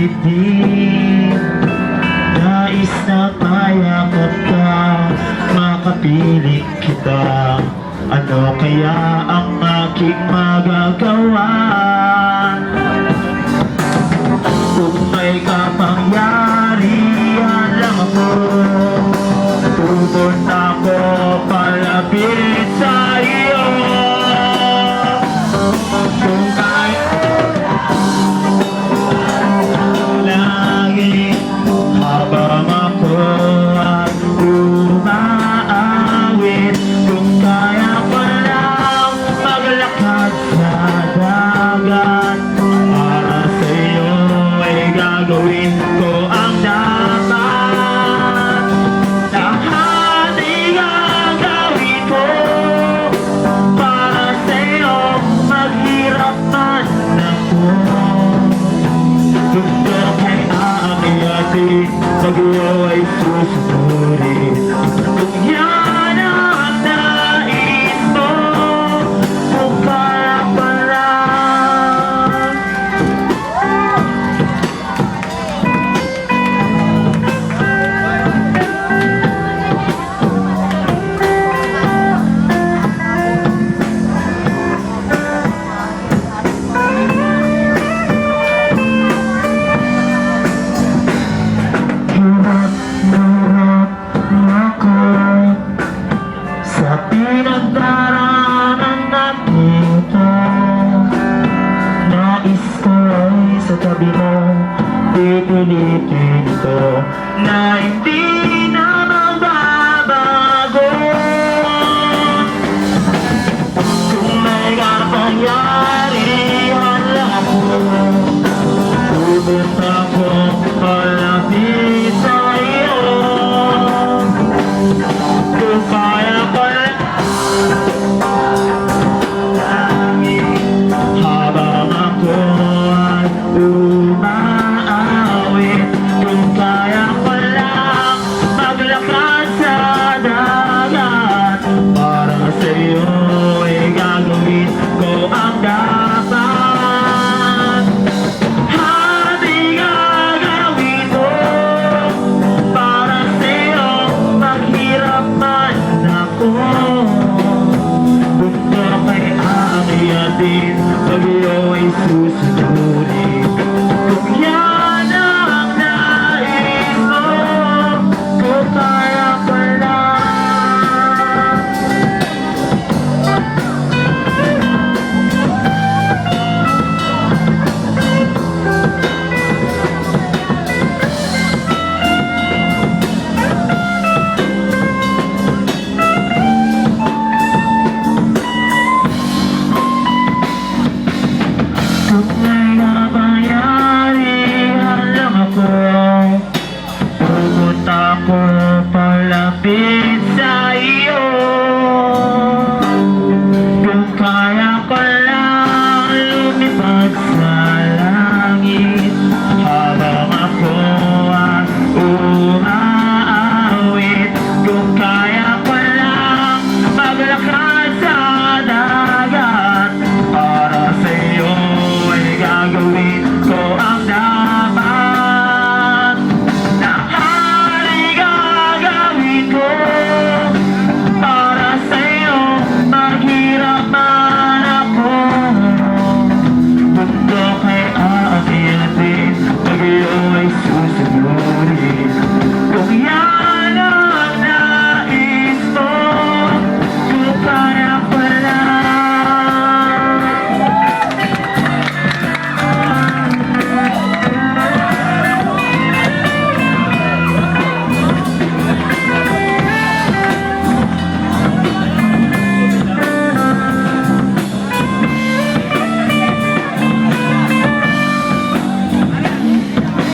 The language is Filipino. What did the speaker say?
dibdib Nais na mayakap ka Makapiling kita Ano kaya ang aking magagawa? pipilitin ito na hindi Believe.